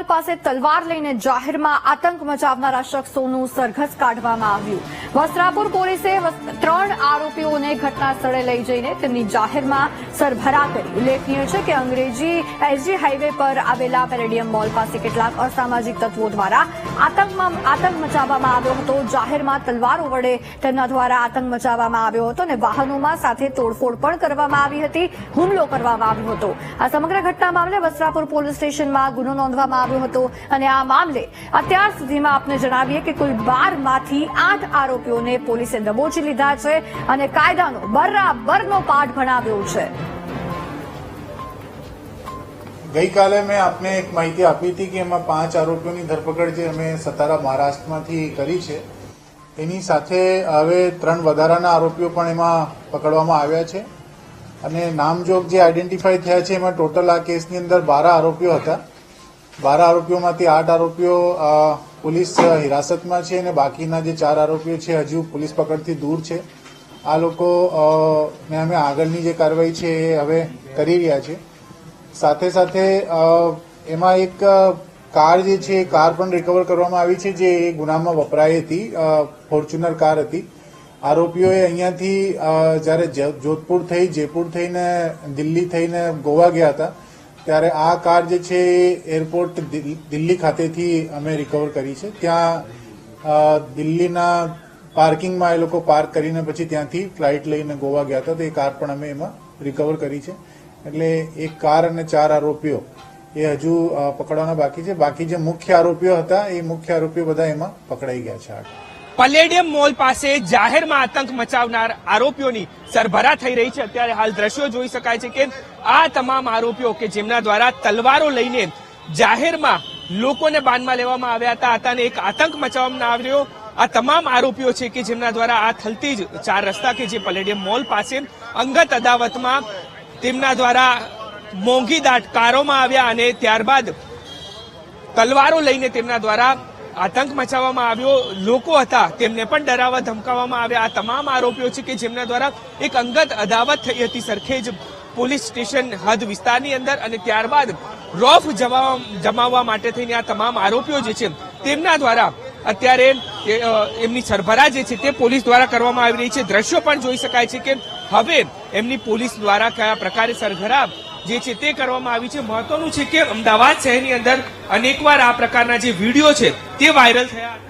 Mall પાસે તલવાર લઈને જાહેરમાં આતંક મચાવનારા શખ્સોનું સરઘસ કાઢવામાં આવ્યું. વસ્ત્રાપુર પોલીસે ત્રણ આરોપીઓને ઘટના લઈ જઈને તેમની જાહેરમાં સરભરા કરી. ઉલ્લેખનીય છે કે અંગ્રેજી એસજી હાઈવે પર આવેલા પેલેડિયમ મોલ પાસે કેટલાક અસામાજિક તત્વો દ્વારા આતંક મચાવવામાં આવ્યો હતો. જાહેરમાં તલવારો વડે તેમના દ્વારા આતંક મચાવવામાં આવ્યો હતો અને વાહનોમાં સાથે તોડફોડ પણ કરવામાં આવી હતી. હુમલો કરવામાં આવ્યો હતો. આ સમગ્ર ઘટના મામલે વસ્ત્રાપુર પોલીસ સ્ટેશનમાં ગુનો નોંધવામાં આવ્યો હતો અને આ મામલે અત્યાર સુધીમાં આપને જણાવીએ કે કુલ બારમાંથી આઠ આરોપીઓને પોલીસે દબોચી લીધા છે અને કાયદાનો બરાબરનો પાઠ ભણાવ્યો છે. ગઈકાલે મેં આપને એક માહિતી આપી હતી કે એમાં પાંચ આરોપીઓની ધરપકડ જે અમે સતારા મહારાષ્ટ્રમાંથી કરી છે, એની સાથે હવે ત્રણ વધારાના આરોપીઓ પણ એમાં પકડવામાં આવ્યા છે. અને નામજોગ જે આઈડેન્ટિફાઈ થયા છે, એમાં ટોટલ આ કેસની અંદર બાર આરોપીઓ હતા. બાર આરોપીઓમાંથી આઠ આરોપીઓ પોલીસ હિરાસતમાં છે અને બાકીના જે ચાર આરોપીઓ છે હજુ પોલીસ પકડથી દૂર છે. આ લોકો ને અમે આગળની જે કાર્યવાહી છે એ હવે કરી રહ્યા છે. સાથે સાથે એમાં એક કાર જે છે કાર પણ રિકવર કરવામાં આવી છે જે એ ગુનામાં વપરાઈ હતી. ફોર્ચ્યુનર કાર હતી. આરોપીઓએ અહીંયાથી જ્યારે જોધપુર થઈ, જયપુર થઈને, દિલ્હી થઈને ગોવા ગયા હતા ત્યારે આ કાર જે છે એ એરપોર્ટ દિલ- દિલ્હી ખાતેથી અમે રિકવર કરી છે. ત્યાં દિલ્હીના પાર્કિંગમાં એ લોકો પાર્ક કરીને પછી ત્યાંથી ફ્લાઇટ લઈને ગોવા ગયા હતા. તો એ કાર પણ અમે એમાં રિકવર કરી છે. એટલે એક કાર અને ચાર આરોપીઓ એ હજુ પકડવાના બાકી છે. બાકી જે મુખ્ય આરોપીઓ હતા, એ મુખ્ય આરોપીઓ બધા એમાં પકડાઈ ગયા છે આગળ પલેડિયમ મોલ પાસે જાહેરમાં આતંક મચાવનાર આરોપીઓની સરભરા થઈ રહી છે. અત્યારે હાલ દ્રશ્યો જોઈ શકાય છે કે આ તમામ આરોપીઓ કે જેમના દ્વારા તલવારો લઈને જાહેરમાં લોકોને બાનમાં લેવામાં આવ્યા હતા અને એક આતંક મચાવવામાં આવ્યો આ તમામ આરોપીઓ છે કે જેમના દ્વારા આ થલતી જ ચાર રસ્તા કે જે પલેડિયમ મોલ પાસે અંગત અદાવતમાં તેમના દ્વારા મોંઘી દાટ કારોમાં આવ્યા અને ત્યારબાદ તલવારો લઈને તેમના દ્વારા આતંક મચાવવામાં આવ્યો, લોકો હતા, તેમને પણ ડરાવવા ધમકાવવામાં આવ્યા. આ તમામ આરોપીઓ છે કે જેમના દ્વારા એક અંગત અદાવત થઈ હતી, સરખેજ પોલીસ સ્ટેશન હદ વિસ્તારની અંદર અને ત્યારબાદ રોફ જમાવવા માટે થઈને આ તમામ આરોપીઓ જે છે, તેમના દ્વારા અત્યારે એમની સરભરા જે છે તે પોલીસ દ્વારા કરવામાં આવી રહી છે. દ્રશ્યો પણ જોઈ શકાય છે કે હવે એમની પોલીસ દ્વારા કયા પ્રકારે સરભરા જે છે તે કરવામાં આવી છે. મહત્વનું છે કે અમદાવાદ શહેરની અંદર અનેકવાર આ પ્રકારના જે વીડિયો છે તે વાયરલ થયા